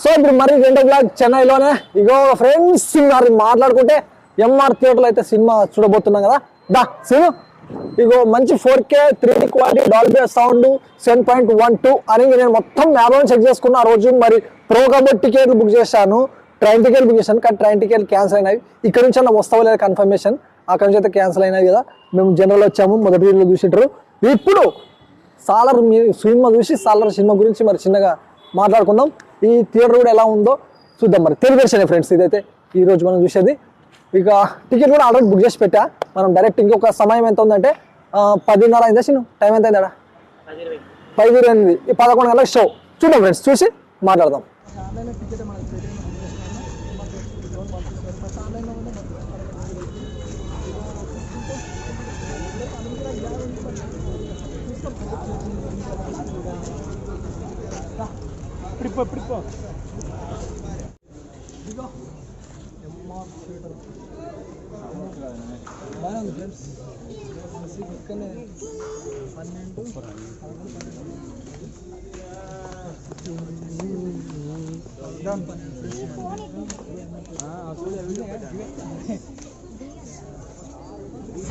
So ఇప్పుడు మరి రెండో బ్లాగ్ చెన్నైలోనే ఇగో ఫ్రెండ్స్ మరి మాట్లాడుకుంటే ఎంఆర్ థియేటర్లో అయితే సినిమా చూడబోతున్నాం కదా. దా సిను. ఇగో మంచి four K three D quality Dolby sound seven point one two అని నేను మొత్తం మ్యాప్లో చెక్ చేసుకున్న ఆ రోజు. మరి ప్రో కాబట్టి టికెట్లు బుక్ చేశాను. ట్రైన్ టికెట్ బుక్ చేశాను. కానీ ట్రైన్ టికెట్ క్యాన్సిల్ అయినాయి. ఇక్కడ నుంచి అన్న వస్తావు లేదా కన్ఫర్మేషన్ అక్కడ నుంచి అయితే క్యాన్సిల్ అయినాయి కదా. మేము జనరల్ వచ్చాము. మొదటి వీళ్ళు చూసింటారు ఇప్పుడు సాలర్ మీ సినిమా చూసి సాలర్ సినిమా గురించి మరి చిన్నగా మాట్లాడుకుందాం. ఈ థియేటర్ కూడా ఎలా ఉందో చూద్దాం మరి. తెలుగు వెర్షన్ ఫ్రెండ్స్ ఇదైతే ఈ రోజు మనం చూసేది. ఇక టికెట్ కూడా ఆల్రెడీ బుక్ చేసి పెట్టా. మనం డైరెక్ట్ ఇంకొక సమయం ఎంత ఉందంటే పదిన్నర అయిందా చిన్న? టైం ఎంత అయిందా పది ఇరవై ఎనిమిది ఈ పదకొండు గంటల షో చూద్దాం ఫ్రెండ్స్ చూసి మాట్లాడదాం.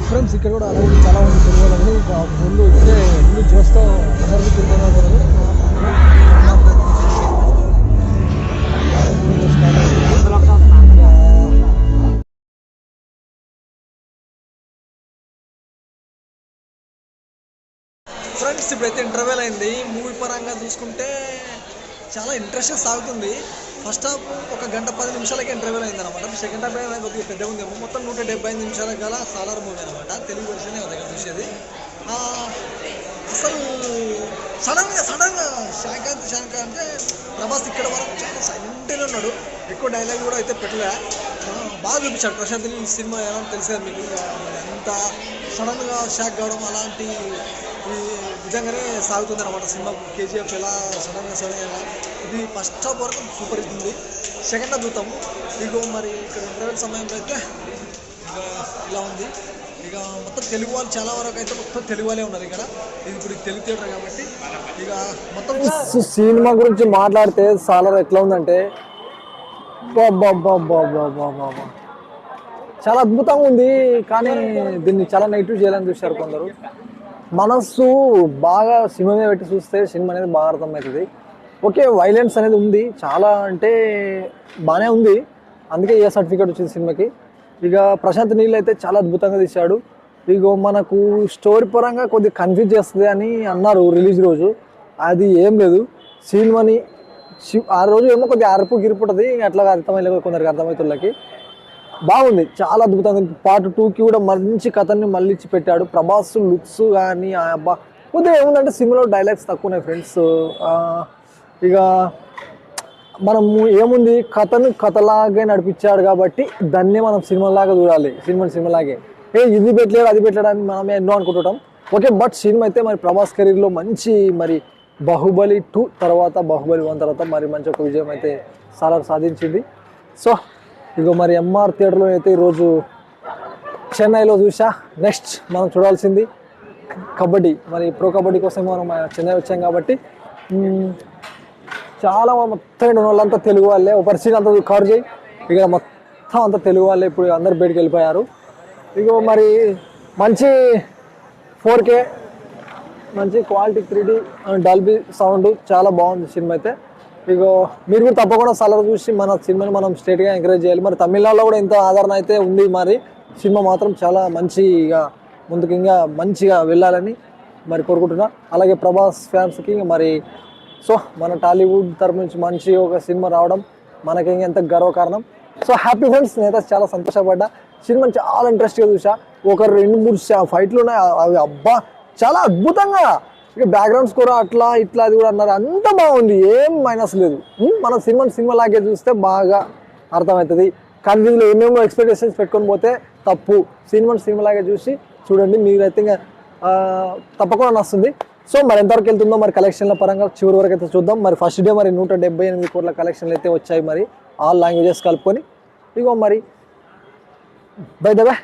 ఫ్రెండ్స్ ఇక్కడ కూడా అలాగే చాలా మంది తిరగాలని ఇంకా ముందు ఇప్పుడే ముందు చూస్తూ అందరికీ తిరగలేదు ఫ్రెండ్స్ ఇప్పుడైతే ఇంటర్వెల్ అయింది. మూవీ పరంగా చూసుకుంటే చాలా ఇంట్రెస్టింగ్ సాగుతుంది. ఫస్ట్ హాఫ్ ఒక గంట పది నిమిషాలకి ఇంటర్వెల్ అయింది అనమాట సెకండ్ హాఫ్ అయినా కొద్దిగా పెద్ద ఉంది. మొత్తం నూట డెబ్బై ఐదు నిమిషాల గల సాలార్ మూవీ అనమాట తెలుగు వర్షన్ దగ్గర చూసేది. అసలు సడన్గా సడన్గా శాంకాంత్ శాంక అంటే ప్రభాస్ ఇక్కడ వరకు చాలా సైలెంట్గా ఉన్నాడు. ఎక్కువ డైలాగ్ కూడా అయితే పెట్టలే. బాగా చూపించాడు. ప్రశాంత్ ఈ సినిమా ఎలా తెలిసేది మీకు ఇక సడన్గా షాక్ కావడం అలాంటి ఈ విధంగానే సాగుతుంది అనమాట సినిమా. కేజీఎఫ్ ఎలా సడన్గా సడన్గా ఇది ఫస్ట్ హాఫ్ వరకు సూపర్ ఇస్తుంది సెకండ్ హాఫ్ చూద్దాము. ఇక మరి ఇక్కడ ఇంటర్వెల్ సమయంలో అయితే ఇలా ఉంది. ఇక మొత్తం తెలుగు వాళ్ళు చాలా వరకు అయితే మొత్తం తెలుగు వాళ్ళే ఉన్నారు ఇక్కడ. ఇది ఇప్పుడు తెలుగు థియేటర్ కాబట్టి ఇక మొత్తం సినిమా గురించి మాట్లాడితే సాలర్ ఎట్లా ఉందంటే చాలా అద్భుతంగా ఉంది కానీ దీన్ని చాలా నెగిటివ్ చేయాలని చూశారు కొందరు. మనస్సు బాగా సినిమా మీద పెట్టి చూస్తే సినిమా అనేది బాగా అర్థమవుతుంది. ఓకే వైలెన్స్ అనేది ఉంది చాలా అంటే బాగానే ఉంది. అందుకే ఏ సర్టిఫికేట్ వచ్చింది సినిమాకి. ఇక ప్రశాంత్ నీళ్ళు అయితే చాలా అద్భుతంగా తీశాడు. ఇక మనకు స్టోరీ పరంగా కొద్దిగా కన్ఫ్యూజ్ చేస్తుంది అని అన్నారు రిలీజ్ రోజు. అది ఏం లేదు. సినిమాని ఆ రోజు ఏమో కొద్దిగా అరుపు గిరుపుంటుంది అట్లా అర్థమైలేదు కొందరికి అర్థమవుతుళ్ళకి బాగుంది. చాలా అద్భుతంగా పార్ట్ టూకి కూడా మంచి కథని మళ్ళీ ఇచ్చి పెట్టాడు. ప్రభాస్ లుక్స్ కానీ ఆ అబ్బా కొద్దిగా ఏముందంటే సినిమాలో డైలాగ్స్ తక్కువ ఉన్నాయి ఫ్రెండ్స్ ఇక మనము ఏముంది? కథను కథలాగే నడిపించాడు కాబట్టి దాన్నే మనం సినిమాలాగా చూడాలి. సినిమా సినిమాలాగే. ఏ ఇది పెట్టలేడు అది పెట్టలేడని అని మనమే ఎన్నో అనుకుంటుంటాం. ఓకే బట్ సినిమా అయితే మరి ప్రభాస్ కెరీర్లో మంచి మరి బాహుబలి టూ తర్వాత బాహుబలి వన్ తర్వాత మరి మంచి ఒక విజయం అయితే చాలా సాధించింది. సో ఇగో మరి ఎంఆర్ థియేటర్లో అయితే ఈరోజు చెన్నైలో చూసా. నెక్స్ట్ మనం చూడాల్సింది కబడ్డీ. మరి ప్రో కబడ్డీ కోసం మనం చెన్నై వచ్చాం కాబట్టి చాలా మొత్తం ఉన్న వాళ్ళంతా తెలుగు వాళ్ళే. ఒక పరిస్థితి అంతా కవర్ చేయి. ఇక మొత్తం అంతా తెలుగు వాళ్ళే. ఇప్పుడు అందరు బయటికి వెళ్ళిపోయారు. ఇగో మరి మంచి ఫోర్ కే మంచి quality three D Dolby sound చాలా బాగుంది సినిమా అయితే. ఇగో మీరు కూడా తప్పకుండా సలహా చూసి మన సినిమాని మనం స్ట్రేట్గా ఎంకరేజ్ చేయాలి. మరి తమిళనాడులో కూడా ఇంత ఆదరణ అయితే ఉంది మరి. సినిమా మాత్రం చాలా మంచిగా ముందుకు ఇంకా మంచిగా వెళ్ళాలని మరి కోరుకుంటున్నా. అలాగే ప్రభాస్ ఫ్యాన్స్కి మరి సో మన టాలీవుడ్ తరపు నుంచి మంచి ఒక సినిమా రావడం మనకి ఇంకా ఎంత గర్వకారణం సో హ్యాపీ ఫ్రెండ్స్ నేనైతే చాలా సంతోషపడ్డా. సినిమాని చాలా ఇంట్రెస్ట్గా చూసా ఒక రెండు మూడు ఫైట్లు ఉన్నాయి. అవి అబ్బా చాలా అద్భుతంగా ఇక బ్యాక్గ్రౌండ్ స్కోర్ అట్లా ఇట్లా అది కూడా అన్నారు. అంత బాగుంది. ఏం మైనస్ లేదు. మన సినిమా సినిమా లాగే చూస్తే బాగా అర్థమవుతుంది. కానీ దీనిలో ఏమేమో ఎక్స్పెక్టేషన్స్ పెట్టుకొని పోతే తప్పు. సినిమా సినిమా లాగే చూసి చూడండి. మీరైతే ఇంకా తప్పకుండా నస్తుంది సో మరి ఎంతవరకు వెళ్తుందో మరి కలెక్షన్ల పరంగా చివరి వరకు అయితే చూద్దాం. మరి ఫస్ట్ డే మరి నూట డెబ్బై ఎనిమిది కోట్ల కలెక్షన్లు అయితే వచ్చాయి మరి. ఆల్ లాంగ్వేజెస్ కలుపుకొని. ఇగో మరి బై దవే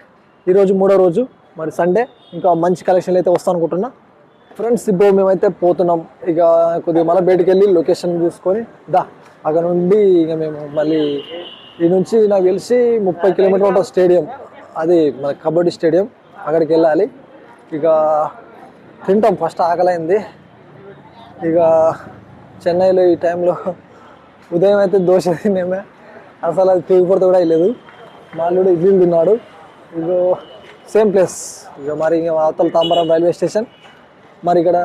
ఈరోజు మూడో రోజు. మరి సండే ఇంకా మంచి కలెక్షన్లు అయితే వస్తాను అనుకుంటున్నా ఫ్రెండ్స్ ఇప్పుడు మేమైతే పోతున్నాం. ఇక కొద్దిగా మళ్ళీ బయటికి వెళ్ళి లొకేషన్ చూసుకొని దా అక్కడ నుండి ఇక మేము మళ్ళీ ఈ నుంచి నాకు తెలిసి ముప్పై కిలోమీటర్ ఉంటుంది స్టేడియం. అది మన కబడ్డీ స్టేడియం. అక్కడికి వెళ్ళాలి. ఇక తింటాం. ఫస్ట్ ఆకలైంది. ఇక చెన్నైలో ఈ టైంలో ఉదయం అయితే దోశ తినేమే. అసలు అది తూగిపోతే కూడా అయ్యలేదు. మా అల్లుడు ఇడ్లీలు తిన్నాడు. ఇక సేమ్ ప్లేస్. ఇక మరి ఇక అవతల తాంబరం రైల్వే స్టేషన్. మరి ఇక్కడ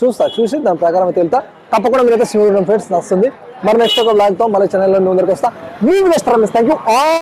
చూస్తా చూసి దాని ప్రకారం అయితే వెళ్తా. తప్పకుండా మీరైతే సింగ్ ఫ్రెండ్స్ నచ్చుతుంది. మరి నెక్స్ట్ ఒక బ్లాగ్తో మళ్ళీ ఛానల్లో మీ ముందరికి వస్తా. Me thank you